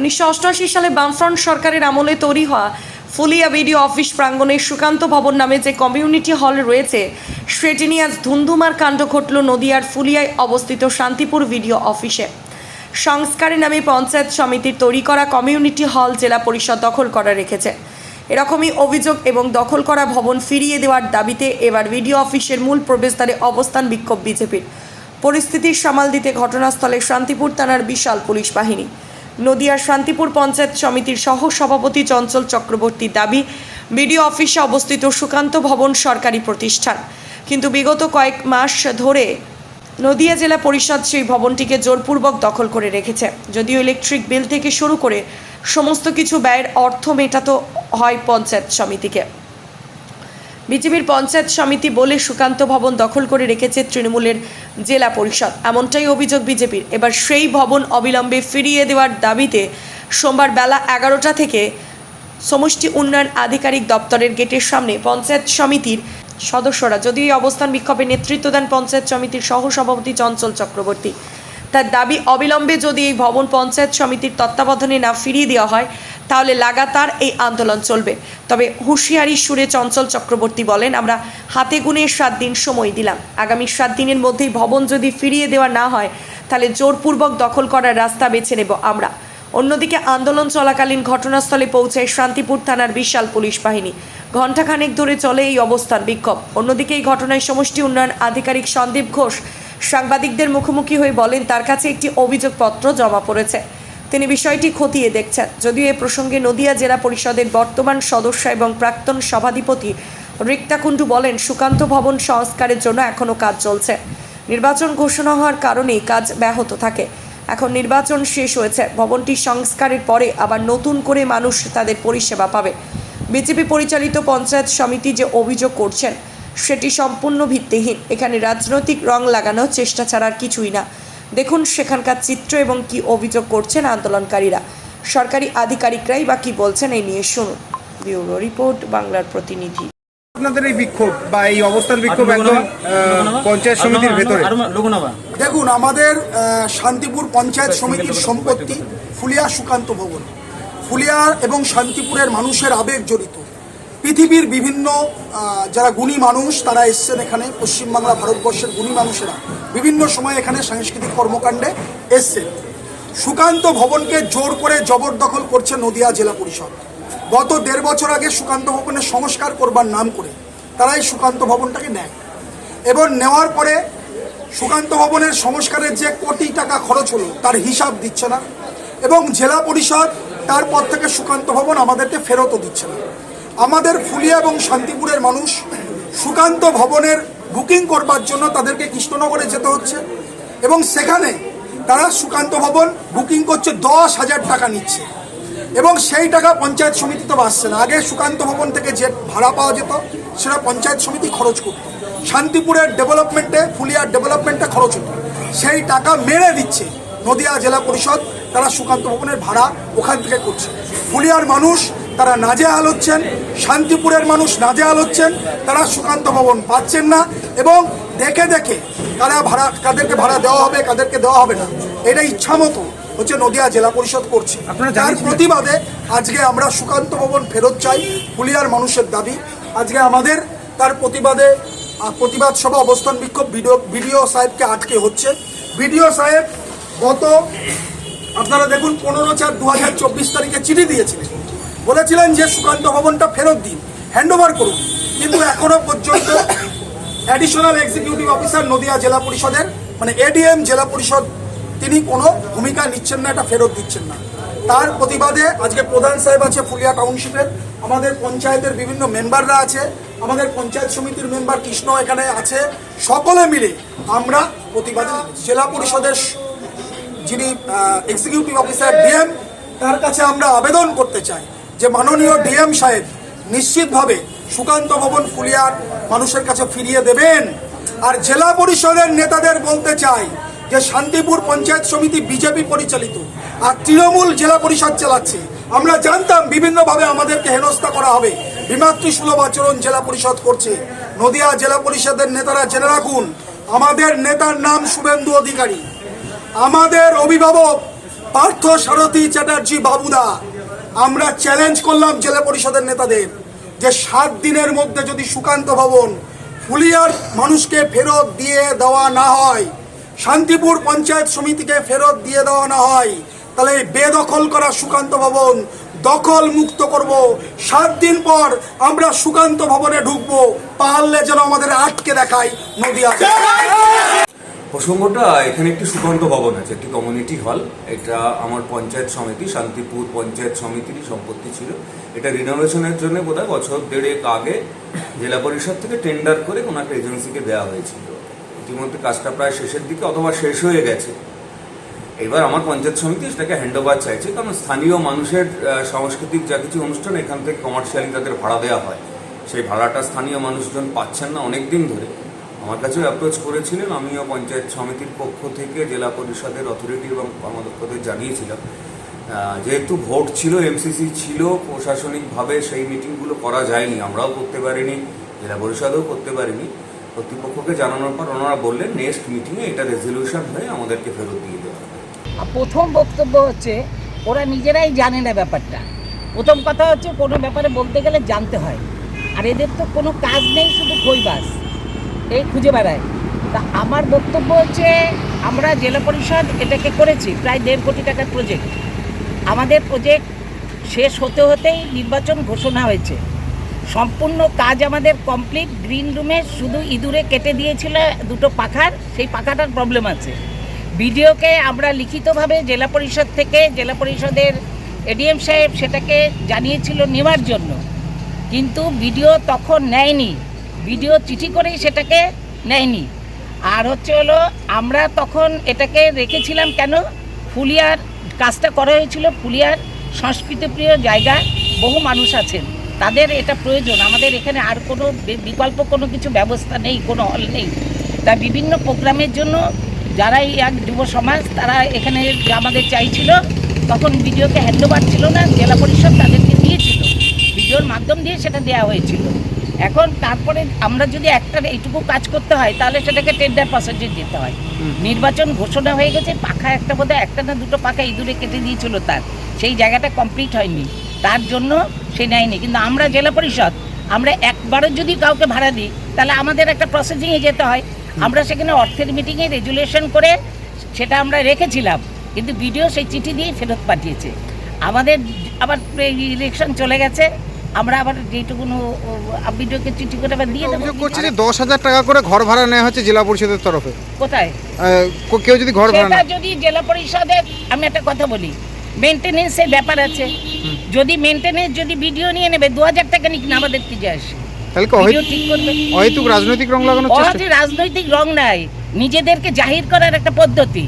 উনিশশো অষ্টআশি সালে বামফ্রন্ট সরকারের আমলে তৈরি হওয়া ফুলিয়া বিডিও অফিস প্রাঙ্গণে সুকান্ত ভবন নামে যে কমিউনিটি হল রয়েছে, সেটি নিয়ে আজ ধুন্ধুমার কাণ্ড ঘটল নদিয়ার ফুলিয়ায় অবস্থিত শান্তিপুর ভিডিও অফিসে। সংস্কারের নামে পঞ্চায়েত সমিতির তৈরি করা কমিউনিটি হল জেলা পরিষদ দখল করা রেখেছে। এরকমই অভিযোগ এবং দখল করা ভবন ফিরিয়ে দেওয়ার দাবিতে এবার ভিডিও অফিসের মূল প্রবেশদ্বারে অবস্থান বিক্ষোভ বিজেপির। পরিস্থিতির সামাল দিতে ঘটনাস্থলে শান্তিপুর থানার বিশাল পুলিশ বাহিনী। নদিয়ার শান্তিপুর পঞ্চায়েত সমিতির সহ সভাপতি চঞ্চল চক্রবর্তীর দাবি, বিডিও অফিসে অবস্থিত সুকান্ত ভবন সরকারি প্রতিষ্ঠান। কিন্তু বিগত কয়েক মাস ধরে নদিয়া জেলা পরিষদ সেই ভবনটিকে জোরপূর্বক দখল করে রেখেছে। যদিও ইলেকট্রিক বিল থেকে শুরু করে সমস্ত কিছু ব্যয়ের অর্থ মেটাতো হয় পঞ্চায়েত সমিতিকে। বিজেপির পঞ্চায়েত সমিতি বলে সুকান্ত ভবন দখল করে রেখেছে তৃণমূলের জেলা পরিষদ। এমনটাই অভিযোগ বিজেপির। এবার সেই ভবন অবিলম্বে ফিরিয়ে দেওয়ার দাবিতে সোমবার বেলা এগারোটা থেকে সমষ্টি উন্নয়ন আধিকারিক দপ্তরের গেটের সামনে পঞ্চায়েত সমিতির সদস্যরা, যদিও অবস্থান বিক্ষোভে নেতৃত্ব দেন পঞ্চায়েত সমিতির সহসভাপতি চঞ্চল চক্রবর্তী। তার দাবি অবিলম্বে যদি এই ভবন পঞ্চায়েত সমিতির তত্ত্বাবধানে না ফিরিয়ে দেওয়া হয়, তাহলে লাগাতার এই আন্দোলন চলবে। তবে হুঁশিয়ারি সুরে চঞ্চল চক্রবর্তী বলেন, আমরা হাতে গুনে সাত দিন সময় দিলাম। আগামী সাত দিনের মধ্যেই ভবন যদি ফিরিয়ে দেওয়া না হয়, তাহলে জোরপূর্বক দখল করার রাস্তা বেছে নেব আমরা। অন্যদিকে আন্দোলন চলাকালীন ঘটনাস্থলে পৌঁছায় শান্তিপুর থানার বিশাল পুলিশ বাহিনী। ঘণ্টাখানেক ধরে চলে এই অবস্থান বিক্ষোভ। অন্যদিকে এই ঘটনায় সমষ্টি উন্নয়ন আধিকারিক সন্দীপ ঘোষ সাংবাদিকদের মুখোমুখি হয়ে বলেন, তার কাছে একটি অভিযোগপত্র জমা পড়েছে। তিনি বিষয়টি খতিয়ে দেখছেন। যদিও এ প্রসঙ্গে নদিয়া জেলা পরিষদের বর্তমান সদস্য এবং প্রাক্তন সভাধিপতি রিক্তা কুণ্ডু বলেন, সুকান্ত ভবন সংস্কারের জন্য এখনও কাজ চলছে। নির্বাচন ঘোষণা হওয়ার কারণেই কাজ ব্যাহত থাকে। এখন নির্বাচন শেষ হয়েছে। ভবনটি সংস্কারের পরে আবার নতুন করে মানুষ তাদের পরিষেবা পাবে। বিজেপি পরিচালিত পঞ্চায়েত সমিতি যে অভিযোগ করছেন সেটি সম্পূর্ণ ভিত্তিহীন। এখানে রাজনৈতিক রং লাগানোর চেষ্টা ছাড়া আর কিছুই না। দেখুন সেখানকার চিত্র এবং কি অভিযোগ করছেন আন্দোলনকারীরা। সরকারি আধিকারিকরাই বা কি বলছেন এই নিয়ে শুনুন। ব্যুরো রিপোর্ট বাংলার প্রতিনিধি। আপনাদের এই বিক্ষোভ বা এই অবস্থান বিক্ষোভ একদম পঞ্চায়েত সমিতির ভেতরে। দেখুন আমাদের আহ, শান্তিপুর পঞ্চায়েত সমিতির সম্পত্তি ফুলিয়া সুকান্ত ভবন। ফুলিয়া এবং শান্তিপুরের মানুষের আবেগ জড়িত। পৃথিবীর বিভিন্ন যারা গুণী মানুষ, তারা এসছেন এখানে পশ্চিমবাংলা ভারতবর্ষের গুণী মানুষেরা। বিভিন্ন সময় এখানে সাংস্কৃতিক কর্মকাণ্ডে এসছেন। সুকান্ত ভবনকে জোর করে জবরদখল করছে নদিয়া জেলা পরিষদ। গত দেড় বছর আগে সুকান্ত ভবনের সংস্কার করবার নাম করে তারা এই সুকান্ত ভবনটাকে নেয়। এবং নেওয়ার পরে সুকান্ত ভবনের সংস্কারের যে কোটি টাকা খরচ হলো, তার হিসাব দিচ্ছে না। এবং জেলা পরিষদ তারপর থেকে সুকান্ত ভবন আমাদেরকে ফেরতও দিচ্ছে না। আমাদের ফুলিয়া এবং শান্তিপুরের মানুষ সুকান্ত ভবনের বুকিং করবার জন্য তাদেরকে কৃষ্ণনগরে যেতে হচ্ছে এবং সেখানে তারা সুকান্ত ভবন বুকিং করছে দশ হাজার টাকা নিচ্ছে। এবং সেই টাকা পঞ্চায়েত সমিতি তো আসছে না। আগে সুকান্ত ভবন থেকে যে ভাড়া পাওয়া যেত, সেটা পঞ্চায়েত সমিতি খরচ করত। শান্তিপুরের ডেভেলপমেন্টে ফুলিয়ার ডেভেলপমেন্টে খরচ হতো। সেই টাকা মেরে দিচ্ছে নদিয়া জেলা পরিষদ। তারা সুকান্ত ভবনের ভাড়া ওখান থেকে করছে। ফুলিয়ার মানুষ তারা নাজেহাল হচ্ছেন শান্তিপুরের মানুষ নাজেহাল হচ্ছেন তারা সুকান্ত ভবন পাচ্ছেন না এবং দেখে দেখে কারা ভাড়া কাদেরকে ভাড়া দেওয়া হবে কাদেরকে দেওয়া হবে না। এটা ইচ্ছা মতো হচ্ছে নদিয়া জেলা পরিষদ করছে। তার প্রতিবাদে আজকে আমরা সুকান্ত ভবন ফেরত চাই পুলিয়ার মানুষের দাবি। আজকে আমাদের তার প্রতিবাদে প্রতিবাদ সভা অবস্থান বিক্ষোভ ভিডিও ভিডিও সাহেবকে আটকে হচ্ছে। ভিডিও সাহেব গত আপনারা দেখুন পনেরো চার দু হাজার চব্বিশ তারিখে চিঠি দিয়েছিলেন। বলেছিলেন যে সুকান্ত ভবনটা ফেরত দিন। হ্যান্ড ওভার করুন। কিন্তু এখনও পর্যন্ত অ্যাডিশনাল এক্সিকিউটিভ অফিসার নদিয়া জেলা পরিষদের মানে এডিএম জেলা পরিষদ, তিনি কোনো ভূমিকা নিচ্ছেন না, এটা ফেরত দিচ্ছেন না। তার প্রতিবাদে আজকে প্রধান সাহেব আছে ফুলিয়া টাউনশিপের। আমাদের পঞ্চায়েতের বিভিন্ন মেম্বাররা আছে। আমাদের পঞ্চায়েত সমিতির মেম্বার কৃষ্ণ এখানে আছে। সকলে মিলে আমরা প্রতিবাদে জেলা পরিষদের যিনি এক্সিকিউটিভ অফিসার ডিএম তার কাছে আমরা আবেদন করতে চাই। যে মাননীয় ডিএম সাহেব নিশ্চিতভাবে সুকান্ত ভবন ফুলিয়ার মানুষের কাছে ফিরিয়ে দেবেন। আর জেলা পরিষদের নেতাদের বলতে চাই যে শান্তিপুর পঞ্চায়েত সমিতি বিজেপি পরিচালিত আর তৃণমূল জেলা পরিষদ চালাচ্ছে। আমরা জানতাম বিভিন্নভাবে আমাদেরকে হেনস্থা করা হবে। বিমাতৃসুলভ আচরণ জেলা পরিষদ করছে। নদিয়া জেলা পরিষদের নেতারা জেনে রাখুন, আমাদের নেতার নাম শুভেন্দু অধিকারী। আমাদের অভিভাবক পার্থ সারথী চ্যাটার্জি বাবুদা আমরা চ্যালেঞ্জ করলাম জেলা পরিষদের নেতাদের যে সাত দিনের মধ্যে যদি সুকান্ত ভবন ফুলিয়ার মানুষকে ফেরত দিয়ে দেওয়া না হয়, শান্তিপুর পঞ্চায়েত সমিতিকে ফেরত দিয়ে দেওয়া না হয়, তাহলে বেদখল করা সুকান্ত ভবন দখল মুক্ত করব। সাত দিন পর আমরা সুকান্ত ভবনে ঢুকবো, পারলে যেন আমাদের আটকে দেখায় নদিয়া। প্রসঙ্গটা, এখানে একটি সুকান্ত ভবন আছে, একটি কমিউনিটি হল এটা আমার পঞ্চায়েত সমিতি, শান্তিপুর পঞ্চায়েত সমিতিরই সম্পত্তি ছিল। এটা রিনোভেশনের জন্য বোধহয় বছর দেড়েক আগে জেলা পরিষদ থেকে টেন্ডার করে কোনো একটা এজেন্সিকে দেওয়া হয়েছিল। ইতিমধ্যে কাজটা প্রায় শেষের দিকে অথবা শেষ হয়ে গেছে। এবার আমার পঞ্চায়েত সমিতি সেটাকে হ্যান্ড ওভার চাইছে, কারণ স্থানীয় মানুষের সাংস্কৃতিক যা কিছু অনুষ্ঠান, এখান থেকে কমার্শিয়ালি তাদের ভাড়া দেওয়া হয়। সেই ভাড়াটা স্থানীয় মানুষজন পাচ্ছেন না অনেক দিন ধরে। আমার কাছেও অ্যাপ্রোচ করেছিলেন, আমিও পঞ্চায়েত সমিতির পক্ষ থেকে জেলা পরিষদের অথরিটি এবং কর্মদক্ষদের জানিয়েছিলাম। যেহেতু ভোট ছিল এমসিসি ছিল, প্রশাসনিকভাবে সেই মিটিংগুলো করা যায়নি, আমরাও করতে পারিনি, জেলা পরিষদও করতে পারিনি। কর্তৃপক্ষকে জানানোর পর ওনারা বললেন নেক্সট মিটিংয়ে এটা রেজলিউশন হয়ে আমাদেরকে ফেরত দিয়ে দেওয়া প্রথম বক্তব্য হচ্ছে, ওরা নিজেরাই জানে না ব্যাপারটা। প্রথম কথা হচ্ছে, কোনো ব্যাপারে বলতে গেলে জানতে হয়। আর এদের তো কোনো কাজ নেই, শুধু খইবাস এই খুঁজে বেড়ায়। তা আমার বক্তব্য হচ্ছে, আমরা জেলা পরিষদ এটাকে করেছি, প্রায় দেড় কোটি টাকার প্রজেক্ট আমাদের প্রজেক্ট শেষ হতে হতেই নির্বাচন ঘোষণা হয়েছে। সম্পূর্ণ কাজ আমাদের কমপ্লিট গ্রিন রুমে শুধু ইঁদুরে কেটে দিয়েছিল দুটো পাখার, সেই পাখাটার প্রবলেম আছে। বিডিওকে আমরা লিখিতভাবে জেলা পরিষদ থেকে জেলা পরিষদের এডিএম সাহেব সেটাকে জানিয়েছিল নেওয়ার জন্য। কিন্তু বিডিও তখন নেয়নি। বিডিও চিঠি করেই সেটাকে নেয়নি। আর হচ্ছে হলো, আমরা তখন এটাকে রেখেছিলাম কেন? ফুলিয়ার কাজটা করা হয়েছিল, ফুলিয়ার সংস্কৃতিপ্রিয় জায়গায় বহু মানুষ আছেন। তাদের এটা প্রয়োজন। আমাদের এখানে আর কোনো বিকল্প কোনো কিছু ব্যবস্থা নেই, কোনো হল নেই। তা বিভিন্ন প্রোগ্রামের জন্য যারা এই এক যুব সমাজ, তারা এখানে আমাদের চাইছিল, তখন ভিডিওকে হ্যান্ডওভার ছিল না, জেলা পরিষদ তাদেরকে দিয়েছিল। ভিডিওর মাধ্যম দিয়ে সেটা দেওয়া হয়েছিল। এখন তারপরে আমরা যদি একটা এইটুকু কাজ করতে হয় তাহলে সেটাকে টেন্ডার পার্সেন্টেজ দিতে হয়। নির্বাচন ঘোষণা হয়ে গেছে পাখা একটা বোধহয় একটা না দুটো পাখা ইঁদুরে কেটে দিয়েছিল তার। সেই জায়গাটা কমপ্লিট হয়নি। তার জন্য সে নেয়নি। কিন্তু আমরা জেলা পরিষদ আমরা একবারও যদি কাউকে ভাড়া দিই তাহলে আমাদের একটা প্রসেসিংয়ে যেতে হয়। আমরা সেখানে অর্থের মিটিংয়ে রেজুলেশন করে সেটা আমরা রেখেছিলাম। কিন্তু বিডিও সেই চিঠি দিয়ে ফেরত পাঠিয়েছে। আমাদের আবার ইলেকশন চলে গেছে। আমরা আবার যেটুকুনো ভিডিওকে চিঠি করে আবার দিয়ে দেবো। করছে যে দশ হাজার টাকা করে ঘর ভাড়া নেওয়া হচ্ছে জেলা পরিষদের তরফে। কোথায়? কেউ যদি ঘর ভাড়া যদি জেলা পরিষদের আমি একটা কথা বলি। মেনটেনেন্সের ব্যাপার আছে। যদি মেনটেনেন্স যদি ভিডিও নিয়ে নেবে দু হাজার টাকা নিক না আমাদের কি যায় আসে? তাহলে অহেতুক- রাজনৈতিক রং অহাতে রাজনৈতিক রং নাই। নিজেদেরকে জাহির করার একটা পদ্ধতি।